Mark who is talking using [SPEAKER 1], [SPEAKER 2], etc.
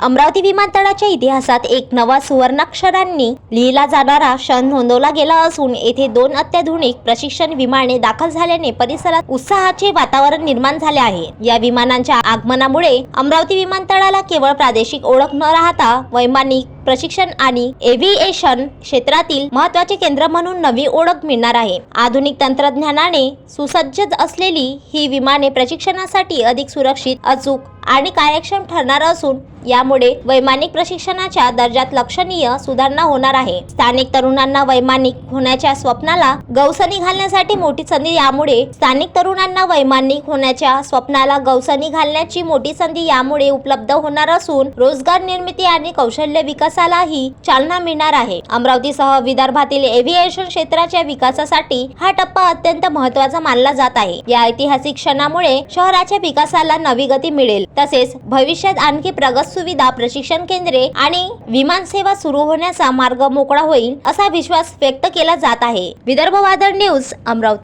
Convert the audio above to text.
[SPEAKER 1] अमरावती विमानतळाच्या इतिहासात एक नवा सुवर्णाक्षरांनी लिहिला जाणारा क्षण नोंदवला गेला असून येथे दोन अत्याधुनिक प्रशिक्षण विमाने दाखल झाल्याने परिसरात उत्साहाचे वातावरण निर्माण झाले आहे. या विमानांच्या आगमनामुळे अमरावती विमानतळाला केवळ प्रादेशिक ओळख न राहता वैमानिक प्रशिक्षण आणि एव्हिएशन क्षेत्रातील महत्त्वाचे केंद्र म्हणून नवी ओळख मिळणार आहे. आधुनिक तंत्रज्ञानाने सुसज्ज असलेली ही विमाने प्रशिक्षणासाठी अधिक सुरक्षित अचूक आणि कार्यक्षम ठरणार असून यामुळे वैमानिक प्रशिक्षणाच्या दर्जात लक्षणीय सुधारणा होणार आहे. स्थानिक तरुणांना वैमानिक होण्याच्या स्वप्नाला गवसणी घालण्यासाठी मोठी संधी यामुळे स्थानिक तरुणांना वैमानिक होण्याच्या स्वप्नाला गवसणी घालण्याची मोठी संधी यामुळे उपलब्ध होणार असून रोजगार निर्मिती आणि कौशल्य विकासालाही चालना मिळणार आहे. अमरावतीसह विदर्भातील एव्हिएशन क्षेत्राच्या विकासासाठी हा टप्पा अत्यंत महत्त्वाचा मानला जात आहे. या ऐतिहासिक क्षणामुळे शहराच्या विकासाला नवी गती मिळेल. तसेच भविष्यात आणखी प्रगत सुविधा प्रशिक्षण केंद्रे आणि विमान सेवा सुरू होण्याचा मार्ग मोकळा होईल असा विश्वास व्यक्त केला जात आहे. विदर्भ वादळ न्यूज अमरावती.